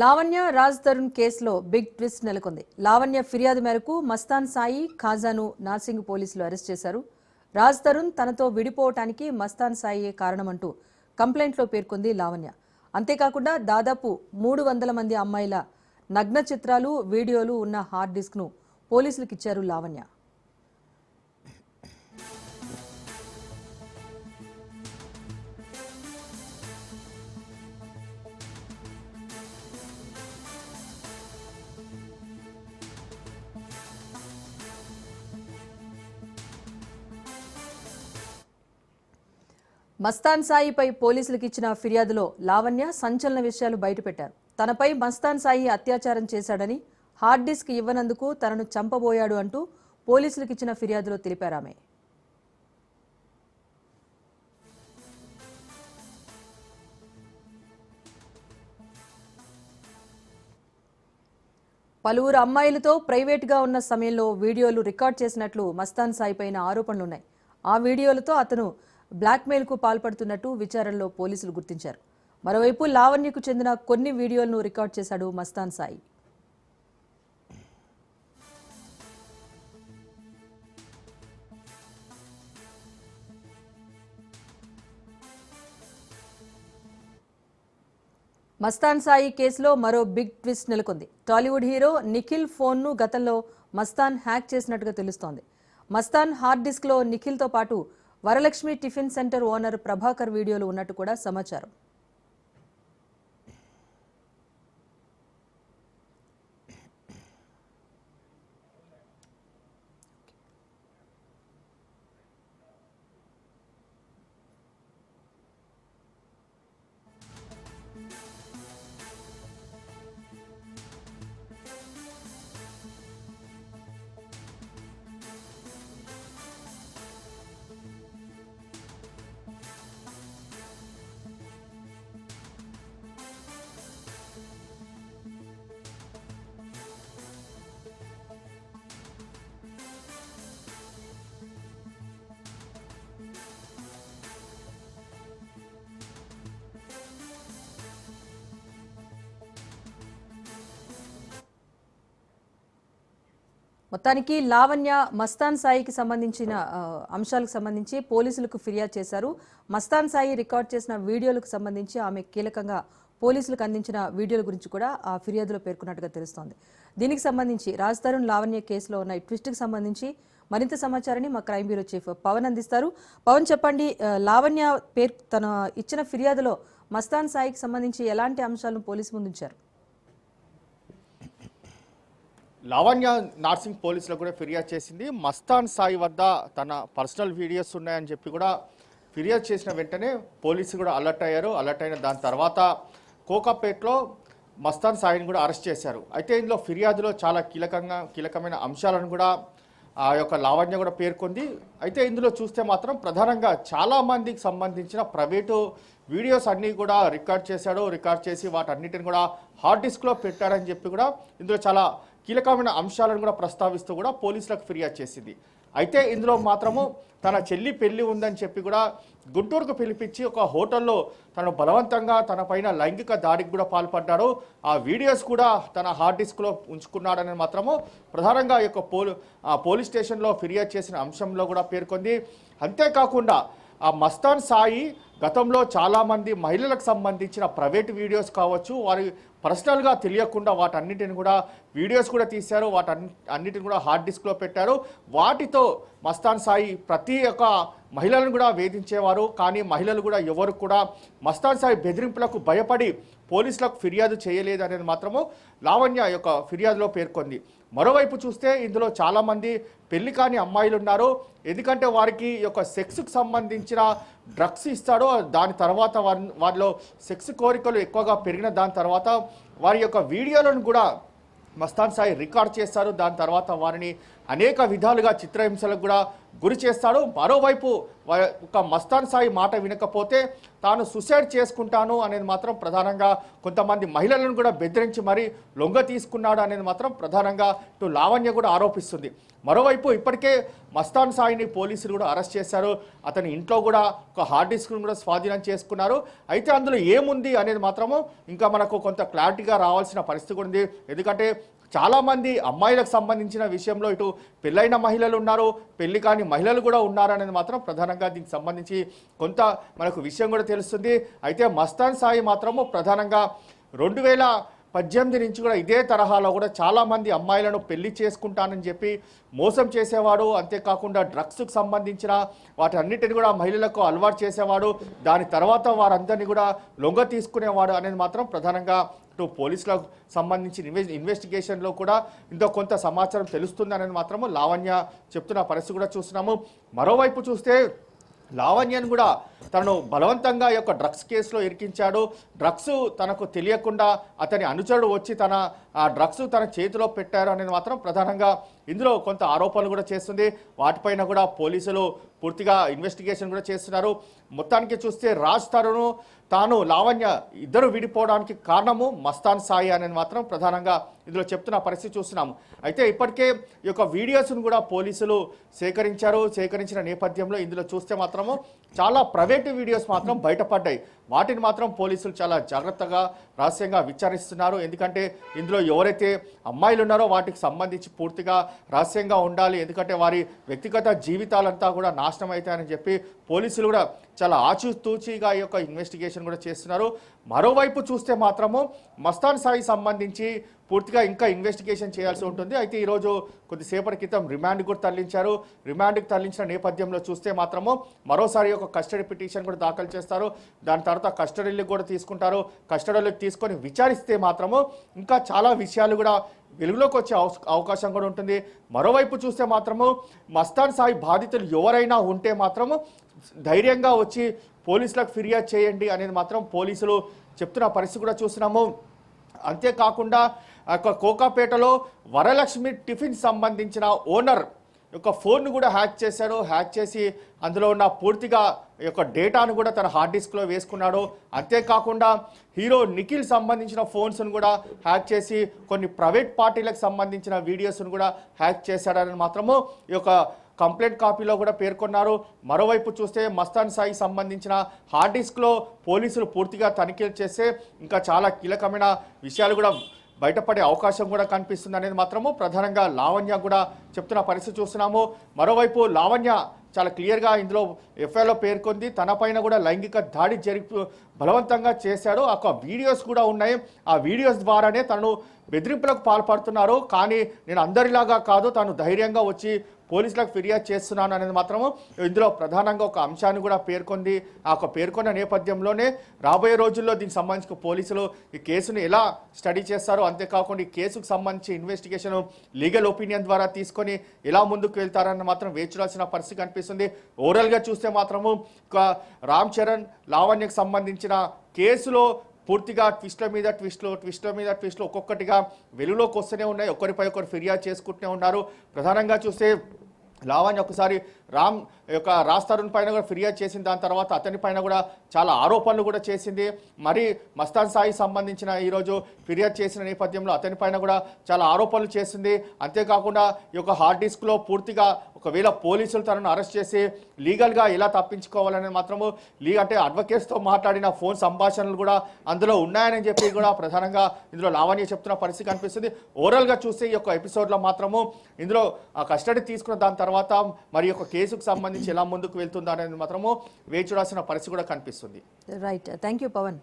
లావణ్య రాజ్ తరుణ్ కేసులో big twist నెలకొంది. లావణ్య ఫిర్యాదు మేరకు మస్తాన్ సాయి ఖాజాను నార్సింగ్ పోలీసులు అరెస్ట్ చేశారు. రాజ్ తరుణ్ తనతో విడిపోవటానికి మస్తాన్ సాయియే కారణమంటూ కంప్లైంట్లో పేర్కొంది లావణ్య. అంతేకాకుండా దాదాపు మూడు వందల మంది అమ్మాయిల నగ్న చిత్రాలు వీడియోలు ఉన్న హార్డ్ డిస్క్ను పోలీసులకు ఇచ్చారు లావణ్య. మస్తాన్ సాయిపై పోలీసులకు ఇచ్చిన ఫిర్యాదులో లావణ్య సంచలన విషయాలు బయటపెట్టారు. తనపై మస్తాన్ సాయి అత్యాచారం చేశాడని హార్డ్ డిస్క్ ఇవ్వనందుకు తనను చంపబోయాడు అంటూ పోలీసులకు ఇచ్చిన ఫిర్యాదులో తెలిపారామె పలువురు అమ్మాయిలతో ప్రైవేట్గా ఉన్న సమయంలో వీడియోలు రికార్డ్ చేసినట్లు మస్తాన్ సాయి పైన ఆరోపణలున్నాయి. ఆ వీడియోలతో అతను బ్లాక్మెయిల్కు పాల్పడుతున్నట్టు విచారణలో పోలీసులు గుర్తించారు. మరోవైపు లావణ్యకు చెందిన కొన్ని వీడియోలను రికార్డ్ చేశాడు మస్తాన్ సాయి. మస్తాన్ సాయి కేసులో మరో బిగ్ ట్విస్ట్ నెలకొంది. టాలీవుడ్ హీరో నిఖిల్ ఫోన్ను గతంలో మస్తాన్ హ్యాక్ చేసినట్టుగా తెలుస్తోంది. మస్తాన్ హార్డ్ డిస్క్లో నిఖిల్తో పాటు Varalakshmi tiffin centre owner Prabhakar వీడియోలు ఉన్నట్టు కూడా సమాచారం. మొత్తానికి లావణ్య మస్తాన్ సాయికి సంబంధించిన అంశాలకు సంబంధించి పోలీసులకు ఫిర్యాదు చేశారు. మస్తాన్ సాయి రికార్డ్ చేసిన వీడియోలకు సంబంధించి ఆమె కీలకంగా పోలీసులకు అందించిన వీడియోల గురించి కూడా ఆ ఫిర్యాదులో పేర్కొన్నట్టుగా తెలుస్తోంది. దీనికి సంబంధించి రాజ్ తరుణ్ లావణ్య కేసులో ఉన్న ట్విస్ట్కి సంబంధించి మరింత సమాచారాన్ని మా క్రైమ్ బ్యూరో చీఫ్ పవన్ అందిస్తారు. పవన్ చెప్పండి లావణ్య పేరు తన ఇచ్చిన ఫిర్యాదులో మస్తాన్ సాయికి సంబంధించి ఎలాంటి అంశాలను పోలీసు ముందుంచారు? లావణ్య నార్సింగ్ పోలీసులకు కూడా ఫిర్యాదు చేసింది. మస్తాన్ సాయి వద్ద తన పర్సనల్ వీడియోస్ ఉన్నాయని చెప్పి కూడా ఫిర్యాదు చేసిన వెంటనే పోలీసులు కూడా అలర్ట్ అయ్యారు. అలర్ట్ అయిన దాని తర్వాత కోకాపేట్లో మస్తాన్ సాయిని కూడా అరెస్ట్ చేశారు. అయితే ఇందులో ఫిర్యాదులో చాలా కీలకంగా కీలకమైన అంశాలను కూడా ఆ యొక్క లావణ్య కూడా పేర్కొంది. అయితే ఇందులో చూస్తే మాత్రం ప్రధానంగా చాలామందికి సంబంధించిన ప్రైవేటు వీడియోస్ అన్నీ కూడా రికార్డ్ చేశాడు. రికార్డ్ చేసి వాటన్నిటిని కూడా హార్డ్ డిస్క్లో పెట్టాడని చెప్పి కూడా ఇందులో చాలా కీలకమైన అంశాలను కూడా ప్రస్తావిస్తూ కూడా పోలీసులకు ఫిర్యాదు చేసింది. అయితే ఇందులో మాత్రము తన చెల్లి పెళ్ళి ఉందని చెప్పి కూడా గుంటూరుకు పిలిపించి ఒక హోటల్లో తను బలవంతంగా తన పైన లైంగిక దాడికి కూడా పాల్పడ్డాడు. ఆ వీడియోస్ కూడా తన హార్డ్ డిస్క్లో ఉంచుకున్నాడని మాత్రము ప్రధానంగా ఈ యొక్క పోలీ ఆ పోలీస్ స్టేషన్లో ఫిర్యాదు చేసిన అంశంలో కూడా పేర్కొంది. అంతేకాకుండా ఆ మస్తాన్ సాయి గతంలో చాలామంది మహిళలకు సంబంధించిన ప్రైవేట్ వీడియోస్ కావచ్చు వారి పర్సనల్గా తెలియకుండా వాటన్నిటిని కూడా వీడియోస్ కూడా తీశారు. వాటి అన్నిటిని కూడా హార్డ్ డిస్క్లో పెట్టారు. వాటితో మస్తాన్ సాయి ప్రతి ఒక్క మహిళలను కూడా వేధించేవారు. కానీ మహిళలు కూడా ఎవరు కూడా మస్తాన్ సాయి బెదిరింపులకు భయపడి పోలీసులకు ఫిర్యాదు చేయలేదు అనేది మాత్రము లావణ్య యొక్క ఫిర్యాదులో పేర్కొంది. మరోవైపు చూస్తే ఇందులో చాలామంది పెళ్ళి కాని అమ్మాయిలు ఉన్నారు ఎందుకంటే వారికి యొక్క సెక్స్కు సంబంధించిన డ్రగ్స్ ఇస్తాడో దాని తర్వాత వారి వారిలో సెక్స్ కోరికలు ఎక్కువగా పెరిగిన దాని తర్వాత వారి యొక్క వీడియోలను కూడా మస్తాన్ సాయి రికార్డ్ చేస్తారు. దాని తర్వాత వారిని అనేక విధాలుగా చిత్రహింసలకు కూడా గురి చేస్తాడు. మరోవైపు ఒక మస్తాన్ సాయి మాట వినకపోతే తాను సుసైడ్ చేసుకుంటాను అనేది మాత్రం ప్రధానంగా కొంతమంది మహిళలను కూడా బెదిరించి మరీ లొంగ తీసుకున్నాడు అనేది మాత్రం ప్రధానంగా ఇటు లావణ్య కూడా ఆరోపిస్తుంది. మరోవైపు ఇప్పటికే మస్తాన్ సాయిని పోలీసులు కూడా అరెస్ట్ చేశారు. అతని ఇంట్లో కూడా ఒక హార్డ్ డిస్క్ను కూడా స్వాధీనం చేసుకున్నారు. అయితే అందులో ఏముంది అనేది మాత్రము ఇంకా మనకు కొంత క్లారిటీగా రావాల్సిన పరిస్థితి ఉంది. ఎందుకంటే చాలామంది అమ్మాయిలకు సంబంధించిన విషయంలో ఇటు పెళ్ళైన మహిళలు ఉన్నారు పెళ్ళి కాని మహిళలు కూడా ఉన్నారనేది మాత్రం ప్రధానంగా దీనికి సంబంధించి కొంత మనకు విషయం కూడా తెలుస్తుంది. అయితే మస్తాన్ సాయి మాత్రము ప్రధానంగా రెండు వేల పద్దెనిమిది నుంచి కూడా ఇదే తరహాలో కూడా చాలామంది అమ్మాయిలను పెళ్ళి చేసుకుంటానని చెప్పి మోసం చేసేవాడు అంతేకాకుండా డ్రగ్స్కు సంబంధించిన వాటన్నిటిని కూడా మహిళలకు అలవాటు చేసేవాడు దాని తర్వాత వారందరినీ కూడా లొంగ తీసుకునేవాడు అనేది మాత్రం ప్రధానంగా ఇటు పోలీసులకు సంబంధించిన ఇన్వెస్టిగేషన్లో కూడా ఇంత కొంత సమాచారం తెలుస్తుంది అనేది మాత్రము లావణ్య చెప్తున్న పరిస్థితి కూడా చూస్తున్నాము. మరోవైపు చూస్తే లావణ్యను కూడా తనను బలవంతంగా యొక్క డ్రగ్స్ కేసులో ఇరికించాడు. డ్రగ్స్ తనకు తెలియకుండా అతని అనుచరుడు వచ్చి తన ఆ డ్రగ్స్ తన చేతిలో పెట్టారు అనేది మాత్రం ప్రధానంగా ఇందులో కొంత ఆరోపణలు కూడా చేస్తుంది. వాటిపైన కూడా పోలీసులు పూర్తిగా ఇన్వెస్టిగేషన్ కూడా చేస్తున్నారు. మొత్తానికి చూస్తే రాజ్ తరుణ్ తాను లావణ్య ఇద్దరు విడిపోవడానికి కారణము మస్తాన్ సాయి అనేది మాత్రం ప్రధానంగా ఇందులో చెప్తున్న పరిస్థితి చూస్తున్నాము. అయితే ఇప్పటికే ఈ యొక్క వీడియోస్ను కూడా పోలీసులు సేకరించారు. సేకరించిన నేపథ్యంలో ఇందులో చూస్తే మాత్రము చాలా ప్రైవేటు వీడియోస్ మాత్రం బయటపడ్డాయి. వాటిని మాత్రం పోలీసులు చాలా జాగ్రత్తగా రహస్యంగా విచారిస్తున్నారు. ఎందుకంటే ఇందులో ఎవరైతే అమ్మాయిలు ఉన్నారో వాటికి సంబంధించి పూర్తిగా రహస్యంగా ఉండాలి. ఎందుకంటే వారి వ్యక్తిగత జీవితాలంతా కూడా నాశనం అవుతాయని చెప్పి పోలీసులు కూడా చాలా ఆచితూచిగా ఈ యొక్క ఇన్వెస్టిగేషన్ కూడా చేస్తున్నారు. మరోవైపు చూస్తే మాత్రము మస్తాన్ సాయి సంబంధించి పూర్తిగా ఇంకా ఇన్వెస్టిగేషన్ చేయాల్సి ఉంటుంది. అయితే ఈరోజు కొద్దిసేపటి క్రితం రిమాండ్ కూడా తరలించారు. రిమాండ్కి తరలించిన నేపథ్యంలో చూస్తే మాత్రము మరోసారి ఒక కస్టడీ పిటిషన్ కూడా దాఖలు చేస్తారు. దాని తర్వాత కస్టడీలకు కూడా తీసుకుంటారు. కస్టడీలకు తీసుకొని విచారిస్తే మాత్రము ఇంకా చాలా విషయాలు కూడా వెలుగులోకి వచ్చే అవకాశం కూడా ఉంటుంది. మరోవైపు చూస్తే మాత్రము మస్తాన్ సాయి బాధితులు ఎవరైనా ఉంటే మాత్రము ధైర్యంగా వచ్చి పోలీసులకు ఫిర్యాదు చేయండి అనేది మాత్రం పోలీసులు చెప్తున్న పరిస్థితి కూడా చూస్తున్నాము. అంతేకాకుండా కోకాపేటలో వరలక్ష్మి టిఫిన్ సంబంధించిన ఓనర్ యొక్క ఫోన్ను కూడా హ్యాక్ చేశాడు హ్యాక్ చేసి అందులో ఉన్న పూర్తిగా యొక్క డేటాను కూడా తన హార్డ్ డిస్క్లో వేసుకున్నాడు. అంతేకాకుండా హీరో నిఖిల్ సంబంధించిన ఫోన్స్ను కూడా హ్యాక్ చేసి కొన్ని ప్రైవేట్ పార్టీలకు సంబంధించిన వీడియోస్ను కూడా హ్యాక్ చేశాడని మాత్రము ఈ యొక్క కంప్లైంట్ కాపీలో కూడా పేర్కొన్నారు. మరోవైపు చూస్తే మస్తాన్ సాయి సంబంధించిన హార్డ్ డిస్క్లో పోలీసులు పూర్తిగా తనిఖీలు చేస్తే ఇంకా చాలా కీలకమైన విషయాలు కూడా బయటపడే అవకాశం కూడా కనిపిస్తుంది అనేది మాత్రము. ప్రధానంగా లావణ్య కూడా చెప్తున్న పరిస్థితి చూస్తున్నాము. మరోవైపు లావణ్య చాలా క్లియర్గా ఇందులో ఎఫ్ఐఆర్లో పేర్కొంది. తనపైన కూడా లైంగిక దాడి జరిపి బలవంతంగా చేశాడు. ఒక వీడియోస్ కూడా ఉన్నాయి. ఆ వీడియోస్ ద్వారానే తను బెదిరింపులకు పాల్పడుతున్నారు. కానీ నేను అందరిలాగా కాదు తను ధైర్యంగా వచ్చి పోలీసులకు ఫిర్యాదు చేస్తున్నాను అనేది మాత్రము ఇందులో ప్రధానంగా ఒక అంశాన్ని కూడా పేర్కొంది. ఆ ఒక పేర్కొన్న నేపథ్యంలోనే రాబోయే రోజుల్లో దీనికి సంబంధించిన పోలీసులు ఈ కేసును ఎలా స్టడీ చేస్తారో అంతేకాకుండా ఈ కేసుకు సంబంధించి ఇన్వెస్టిగేషన్ లీగల్ ఒపీనియన్ ద్వారా తీసుకొని ఎలా ముందుకు వెళ్తారని మాత్రం వేచి చూడాల్సిన పరిస్థితి కనిపిస్తుంది. ఓవరాల్గా చూస్తే మాత్రము రామ్ చరణ్ లావణ్యకు సంబంధించిన కేసులో పూర్తిగా ట్విస్ట్ల మీద ట్విస్ట్లు ట్విస్ట్ల మీద ట్విస్ట్లు ఒక్కొక్కటిగా వెలుగులోకి వస్తూనే ఉన్నాయి. ఒకరిపై ఒకరు ఫిర్యాదు చేసుకుంటూనే ఉన్నారు. ప్రధానంగా చూస్తే లావణ్య ఒకసారి రామ్ యొక్క రాజ్ తరుణ్ పైన కూడా ఫిర్యాదు చేసిన దాని తర్వాత అతని పైన కూడా చాలా ఆరోపణలు కూడా చేసింది. మరి మస్తాన్ సాయి సంబంధించిన ఈరోజు ఫిర్యాదు చేసిన నేపథ్యంలో అతని పైన కూడా చాలా ఆరోపణలు చేసింది. అంతేకాకుండా ఈ యొక్క హార్డ్ డిస్క్లో పూర్తిగా ఒకవేళ పోలీసులు తనను అరెస్ట్ చేసి లీగల్గా ఎలా తప్పించుకోవాలని మాత్రము లీ అంటే అడ్వకేట్స్తో మాట్లాడిన ఫోన్ సంభాషణలు కూడా అందులో ఉన్నాయని చెప్పి కూడా ప్రధానంగా ఇందులో లావణ్య చెప్తున్న పరిస్థితి కనిపిస్తుంది. ఓవరాల్గా చూస్తే ఈ యొక్క ఎపిసోడ్లో మాత్రము ఇందులో ఆ కస్టడీ తీసుకున్న దాని తర్వాత తర్వాత మరి యొక్క కేసుకు సంబంధించి ఎలా ముందుకు వెళ్తుందా అనేది మాత్రము వేచి రాసిన పరిస్థితి కూడా కనిపిస్తుంది. Right thank you Pawan